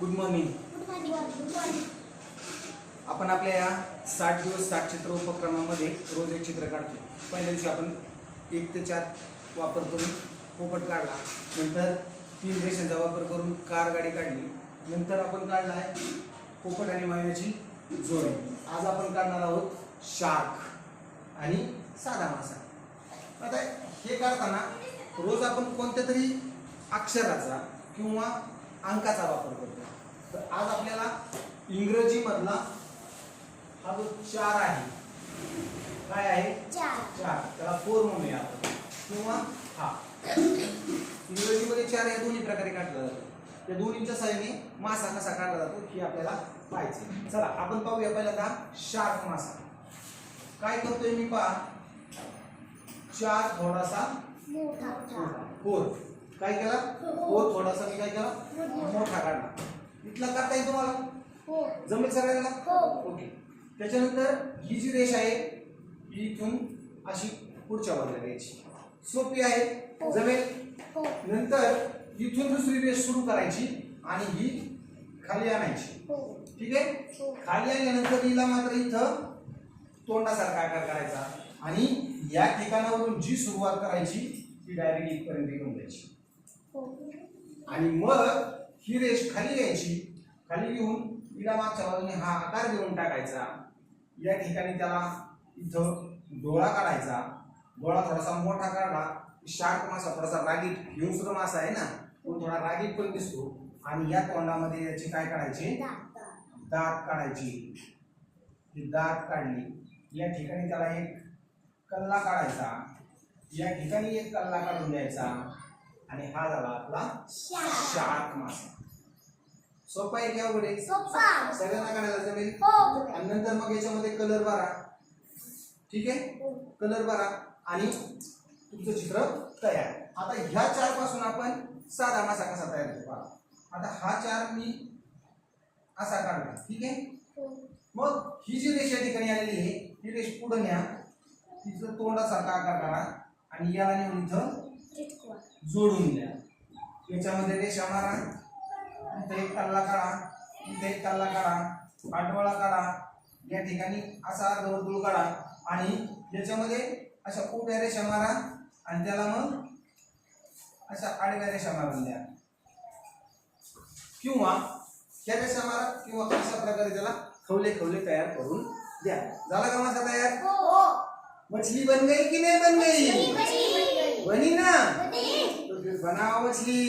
Good morning आपण आपल्या या साठ दिवस साठ चित्र उपक्रमामध्ये रोज एक चित्र काढतो. पहिल्या दिवशी आपण एक ते चार वापर करून पोपट काढला. नंतर तीन रेषांचा वापर करून कार गाडी काढली. नंतर आपण काढला आहे पोपट आणि माव्याची जोडी. आज आपण काढणार आहोत शार्क आणि साधा मासा. आता हे काढताना रोज आपण कोणत्या तरी अक्षराचा किंवा अंकाचा वापर करतो तर आज आपल्याला इंग्रजी मधला हा जो चार आहे काय आहे? चार. त्याला फोर म्हणूया आपण. किंवा हा. इंग्रजीमध्ये चार या दोन्ही प्रकारे काढला जातो. त्या दोन्हीच्या साह्याने मासा कसा काढला जातो हे आपल्याला पाहायचे चला आपण पाहूया पहिल्यांदा शार्क मासा. काय करतोय मी पहा? चार थोडासा फोर काय केला? फोर थोडासा मी काय केला? मोठा काढला. इथला करता येईल तुम्हाला? जमेल सगळ्यांना? ओके. त्याच्यानंतर ही जी रेष आहे ही इथून अशी पुढच्या बाजूला घ्यायची. सोपी आहे. जमेल? नंतर इथून दुसरी रेष सुरू करायची आणि ही खाली आणायची. ठीक आहे? खाली आल्यानंतर हिला मात्र इथं तोंडासारखा आकार करायचा. आणि या ठिकाणावरून जी सुरुवात करायची ती डायरेक्ट इथपर्यंत घेऊन जायची. आणि मग ही रेष खाली घ्यायची. खाली घेऊन तिला मागच्या बाजूने हा आकार देऊन टाकायचा. या ठिकाणी त्याला इथं डोळा काढायचा. डोळा थोडासा मोठा काढला शार्क मासा थोडासा रागीट सुद्धा मासा आहे ना तो थोडा रागीट पण दिसतो. आणि या तोंडामध्ये याची काय काढायची? दात काढायची. ही दात काढली. या ठिकाणी त्याला एक कल्ला काढायचा. या ठिकाणी एक कल्ला काढून द्यायचा. आणि हा झाला आपला शार्क. मासा. सोपा आहे की अवघड आहे. सगळ्यांना काढायला जमेल? हो. आणि नंतर मग याच्यामध्ये कलर भरा. ठीक आहे? कलर भरा. आणि तुमचं चित्र तयार. आता ह्या चारपासून आपण साधा मासा कसा तयार करतो. आता हा चार मी असा काढला. ठीक आहे? मग ही जी रेष या ठिकाणी आलेली आहे ही रेष पुढे न्या. तिचं तोंडासारखा आकार करा आणि याला नेऊन इथं जोडून द्या. याच्यामध्ये रेषा मारा. इथे एक कल्ला काढा. इथे एक कल्ला काढा. पाठवळा काढा. या ठिकाणी असा अर्धवर्तुळ काढा. आणि याच्यामध्ये अशा उभ्या रेषा मारा. आणि त्याला मग अशा आडव्या रेषा मारून द्या. किंवा ह्या रेषा मारा किंवा अशा प्रकारे त्याला खवले खवले तयार करून द्या. झाला का माझा तयार? मछली बन गई की नहीं बन गई. बनी ना तो फिर बनाओ मछली